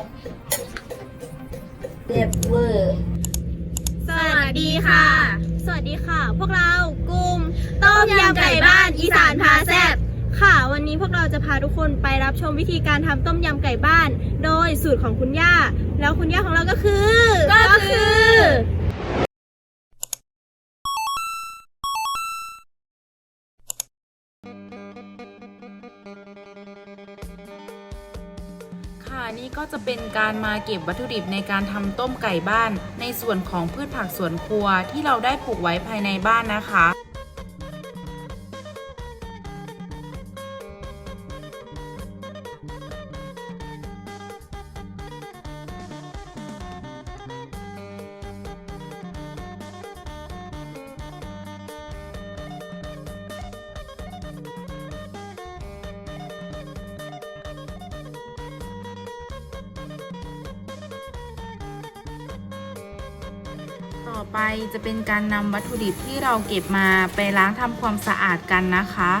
ดเจ็บเวอร์สวัสดีค่ะ สวัสดีค่ะ พวกเรากลุ่มต้มยำไก่บ้านอีสานพาแซบค่ะ วันนี้พวกเราจะพาทุกคนไปรับชมวิธีการทำต้มยำไก่บ้าน โดยสูตรของคุณย่า แล้วคุณย่าของเราก็คือ ก็คือ ค่ะนี่ก็จะเป็นการมาเก็บวัตถุดิบในการทำต้มไก่บ้าน ในส่วนของพืชผักสวนครัวที่เราได้ปลูกไว้ภายในบ้านนะคะ ต่อไปจะเป็นการนำวัตถุดิบที่เราเก็บมาไปล้างทำความสะอาดกันนะคะ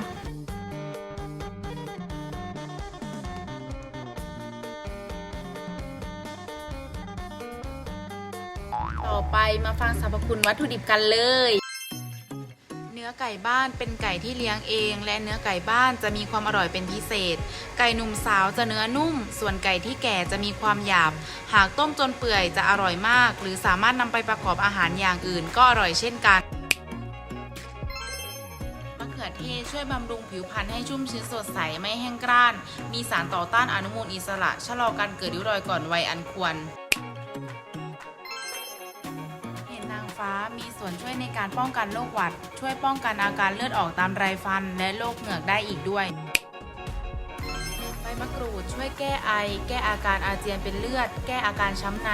ต่อไปมาฟังสรรพคุณวัตถุดิบกันเลย ไก่บ้านเป็นไก่ที่เลี้ยงเอง และเนื้อไก่บ้านจะมีความอร่อยเป็นพิเศษ ไก่หนุ่มสาวจะเนื้อนุ่ม ส่วนไก่ที่แก่จะมีความหยาบ หากต้มจนเปื่อยจะอร่อยมาก หรือสามารถนำไปประกอบอาหารอย่างอื่นก็อร่อยเช่นกันมะเขือเทศช่วยบำรุงผิวพรรณให้ชุ่มชื้นสดใสไม่แห้งกร้าน มีสารต่อต้านอนุมูลอิสระชะลอการเกิดริ้วรอยก่อนวัยอันควร ฟ้ามีส่วนช่วยในการป้องกันโรคหวัด ช่วยป้องกันอาการเลือดออกตามไรฟัน และโรคเหงือกได้อีกด้วย ใบมะกรูดช่วยแก้ไอ แก้อาการอาเจียนเป็นเลือด แก้อาการช้ำใน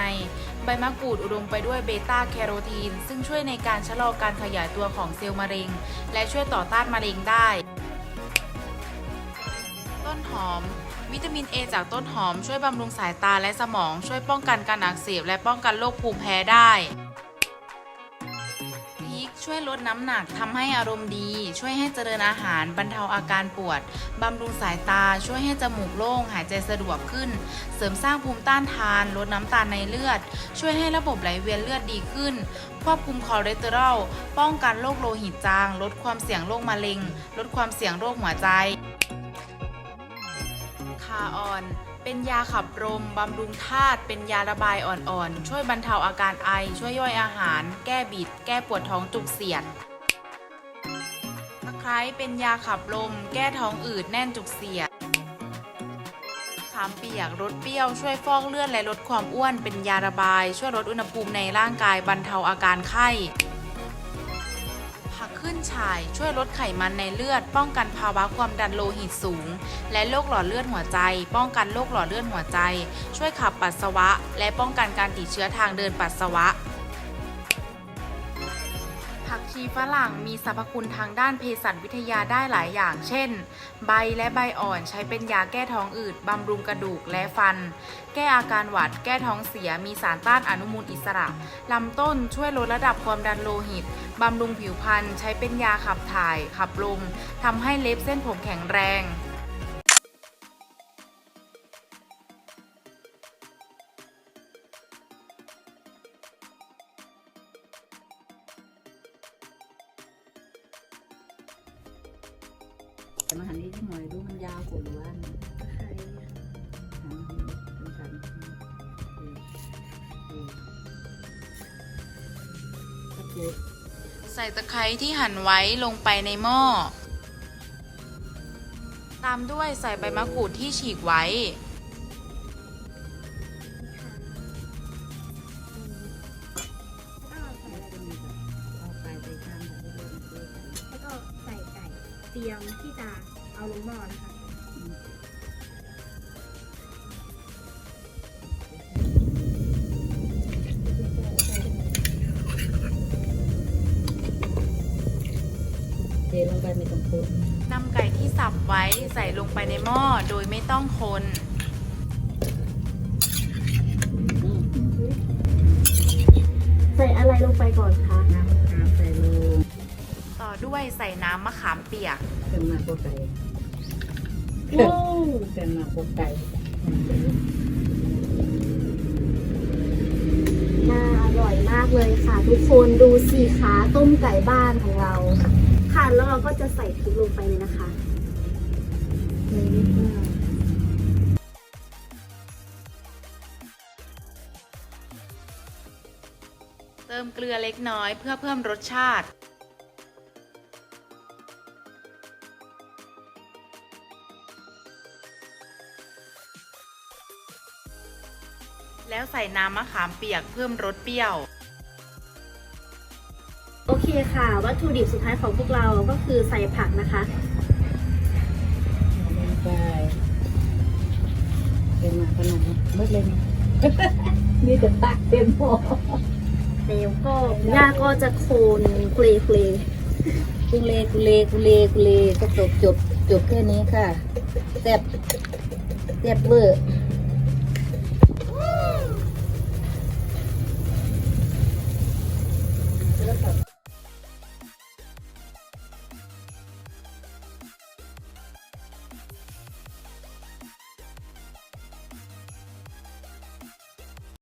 ใบมะกรูดอุดมไปด้วยเบต้าแคโรทีน ซึ่งช่วยในการชะลอการขยายตัวของเซลล์มะเร็ง และช่วยต่อต้านมะเร็งได้ ต้นหอมวิตามิน A จากต้นหอมช่วยบำรุงสายตาและสมอง ช่วยป้องกันการอักเสบและป้องกันโรคภูมิแพ้ได้ ช่วยลดน้ำหนักทำให้อารมณ์ดี ช่วยให้เจริญอาหารบรรเทาอาการปวดบำรุงสายตา ช่วยให้จมูกโล่ง หายใจสะดวกขึ้น เสริมสร้างภูมิต้านทาน ลดน้ำตาลในเลือด ช่วยให้ระบบไหลเวียนเลือดดีขึ้น ควบคุมคอเลสเตอรอลป้องกันโรคโลหิตจาง ลดความเสี่ยงโรคมะเร็ง ลดความเสี่ยงโรคหัวใจคาออน เป็นยาขับลมบำรุงธาตุ เป็นยาระบายอ่อนๆ ช่วยบรรเทาอาการไอ ช่วยย่อยอาหาร แก้บิด แก้ปวดท้องจุกเสียดตะไคร้เป็นยาขับลม แก้ท้องอืดแน่นจุกเสียดขามเปียกรสเปรี้ยวช่วยฟอกเลือดและลดความอ้วน เป็นยาระบาย ช่วยลดอุณหภูมิในร่างกายบรรเทาอาการไข้ ขึ้นฉาย ช่วยลดไขมันในเลือด ป้องกันภาวะความดันโลหิตสูง และโรคหลอดเลือดหัวใจ ป้องกันโรคหลอดเลือดหัวใจ ช่วยขับปัสสาวะ และป้องกันการติดเชื้อทางเดินปัสสาวะ ชีฝรั่งมีสรรพคุณทางด้านเภสัชวิทยาได้หลายอย่าง เช่น ใบและใบอ่อนใช้เป็นยาแก้ท้องอืด บำรุงกระดูกและฟัน แก้อาการหวัด แก้ท้องเสีย มีสารต้านอนุมูลอิสระ ลำต้นช่วยลดระดับความดันโลหิต บำรุงผิวพรรณใช้เป็นยาขับถ่าย ขับลมทำให้เล็บเส้นผมแข็งแรง มาหันนี้ที่หน่อยดูมันยาวกว่าหรือว่าหันเป็นกันเออเออโอเคใส่ตะไคร้ที่หั่นไว้ลงไปในหม้อ ตามด้วยใส่ใบมะกรูดที่ฉีกไว้ เตรียมที่จะเอาลงหม้อนะคะเทลงไปไม่ต้องคนนำไก่ที่สับไว้ใส่ลงไปในหม้อโดยไม่ต้องคนอืมใส่อะไรลงไปก่อนคะ น้ำมะขามใส่ลงต่อ ด้วยใส่น้ำมะขามเปียกเครื่องมาโคไก่โอ้เครื่องมาโคไก่น่าอร่ร่อยมากเลยค่ะ ทุกคนดูสีขาต้มไก่บ้านของเรา ค่ะแล้วเราก็จะใส่พริกลงไปเลยนะคะเลยนี่ก็เติมเกลือเล็กน้อยเพื่อเพิ่มรสชาติ แล้วใส่น้ำมะขามเปียกเพิ่มรสเปรี้ยว โอเคค่ะ วัตถุดิบสุดท้ายของพวกเราก็คือใส่ผักนะคะลงไปเต็มมาขนาดนี้เบิดเลยนี่นี่จะตักเต็มพอแล้วก็ย่าก็จะโคนเกลเกลกุเลกุเลกุเลกุเลก็จบจบจบแค่นี้ค่ะแซ่บแซ่บเวอร์